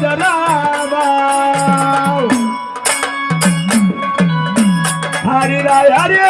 बज माझ रामा हरि राय हरे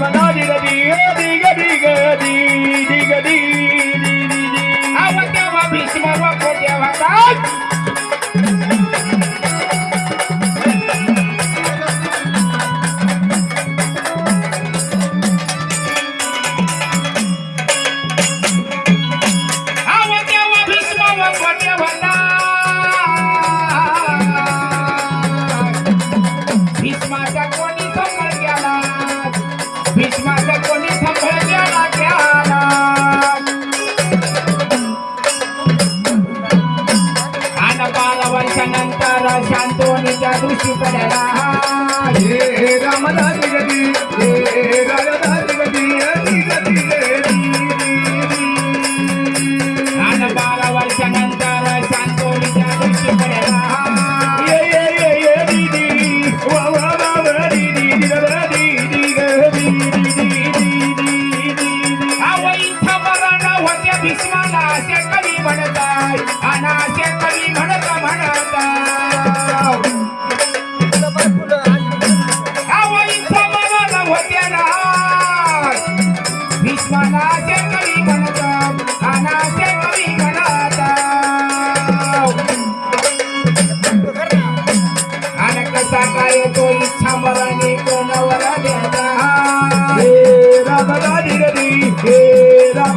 रामदाजी गदी రామదాసి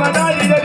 மகாதிபதி